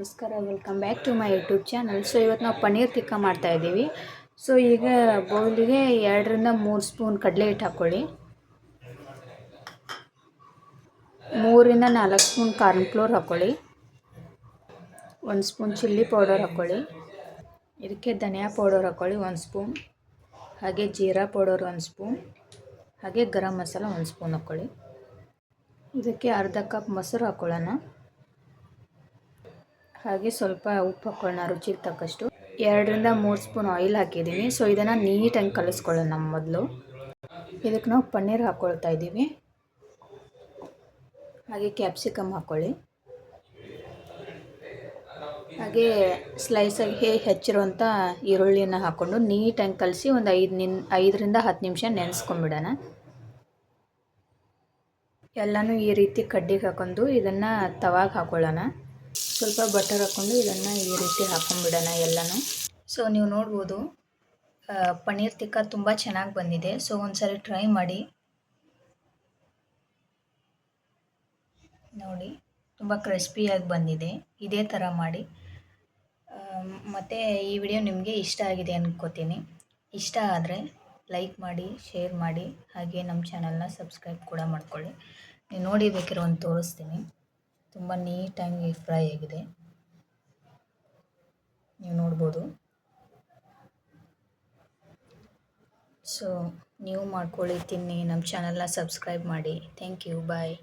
ನಮಸ್ಕಾರ welcome back to my YouTube channel so ಇವತ್ತು ನಾವು ಪನ್ನೀರ್ ತಿಕ್ಕ ಮಾಡ್ತಾ ಇದ್ದೀವಿ. ಸೊ ಈಗ ಬೌಲಿಗೆ ಎರಡರಿಂದ ಮೂರು ಸ್ಪೂನ್ ಕಡಲೆ ಹಿಟ್ಟು ಹಾಕ್ಕೊಳ್ಳಿ. ಮೂರಿಂದ ನಾಲ್ಕು ಸ್ಪೂನ್ ಕಾರ್ನ್ ಫ್ಲೋರ್ ಹಾಕ್ಕೊಳ್ಳಿ. ಒಂದು ಸ್ಪೂನ್ ಚಿಲ್ಲಿ ಪೌಡರ್ ಹಾಕ್ಕೊಳ್ಳಿ. ಇದಕ್ಕೆ ಧನಿಯಾ ಪೌಡರ್ ಹಾಕ್ಕೊಳ್ಳಿ ಒಂದು ಸ್ಪೂನ್. ಹಾಗೆ ಜೀರಾ ಪೌಡರ್ ಒಂದು ಸ್ಪೂನ್. ಹಾಗೆ ಗರಂ ಮಸಾಲ ಒಂದು ಸ್ಪೂನ್ ಹಾಕ್ಕೊಳ್ಳಿ. ಇದಕ್ಕೆ ಅರ್ಧ ಕಪ್ ಮೊಸರು ಹಾಕ್ಕೊಳ್ಳೋಣ. ಹಾಗೆ ಸ್ವಲ್ಪ ಉಪ್ಪು ಹಾಕ್ಕೊಳ್ಳೋಣ ರುಚಿಗೆ ತಕ್ಕಷ್ಟು. ಎರಡರಿಂದ ಮೂರು ಸ್ಪೂನ್ ಆಯಿಲ್ ಹಾಕಿದ್ದೀನಿ. ಸೊ ಇದನ್ನು ನೀಟಾಗಿ ಕಲಿಸ್ಕೊಳ್ಳೋಣ ನಮ್ಮ ಮೊದಲು. ಇದಕ್ಕೆ ನಾವು ಪನ್ನೀರ್ ಹಾಕ್ಕೊಳ್ತಾ ಇದ್ದೀವಿ. ಹಾಗೆ ಕ್ಯಾಪ್ಸಿಕಮ್ ಹಾಕ್ಕೊಳ್ಳಿ ಹಾಗೆ ಸ್ಲೈಸಾಗಿ ಹೇ ಹೆಚ್ಚಿರುವಂಥ ಈರುಳ್ಳಿಯನ್ನು ಹಾಕ್ಕೊಂಡು ನೀಟಾಗಿ ಕಲಸಿ ಒಂದು ಐದು ನಿನ್ ಐದರಿಂದ ಹತ್ತು ನಿಮಿಷ ನೆನೆಸ್ಕೊಂಬಿಡೋಣ ಎಲ್ಲನೂ ಈ ರೀತಿ ಕಡ್ಡಿಗೆ ಹಾಕೊಂಡು ಇದನ್ನು ತವಾಗ ಹಾಕ್ಕೊಳ್ಳೋಣ ಸ್ವಲ್ಪ ಬಟರ್ ಹಾಕ್ಕೊಂಡು ಇದನ್ನು ಈ ರೀತಿ ಹಾಕೊಂಡ್ಬಿಡೋಣ ಎಲ್ಲನೂ. ಸೊ ನೀವು ನೋಡ್ಬೋದು ಪನ್ನೀರ್ ತಿಕ್ಕ ತುಂಬ ಚೆನ್ನಾಗಿ ಬಂದಿದೆ. ಸೊ ಒಂದ್ಸರಿ ಟ್ರೈ ಮಾಡಿ. ನೋಡಿ, ತುಂಬ ಕ್ರಿಸ್ಪಿಯಾಗಿ ಬಂದಿದೆ. ಇದೇ ಥರ ಮಾಡಿ. ಮತ್ತು ಈ ವಿಡಿಯೋ ನಿಮಗೆ ಇಷ್ಟ ಆಗಿದೆ ಅಂದ್ಕೋತೀನಿ ಇಷ್ಟ ಆದರೆ ಲೈಕ್ ಮಾಡಿ ಶೇರ್ ಮಾಡಿ, ಹಾಗೆ ನಮ್ಮ ಚಾನಲ್ನ ಸಬ್ಸ್ಕ್ರೈಬ್ ಕೂಡ ಮಾಡ್ಕೊಳ್ಳಿ. ನೀವು ನೋಡಿ ಬೇಕಿರೋ ಒಂದು ತೋರಿಸ್ತೀನಿ. ತುಂಬ ನೀಟಾಗಿ ಫ್ರೈ ಆಗಿದೆ. ನೀವು ನೋಡ್ಬೋದು. ಸೊ ನೀವು ಮಾಡ್ಕೊಳ್ಳಿ ತಿನ್ನಿ, ನಮ್ಮ ಚಾನಲ್ನ ಸಬ್ಸ್ಕ್ರೈಬ್ ಮಾಡಿ. Thank you bye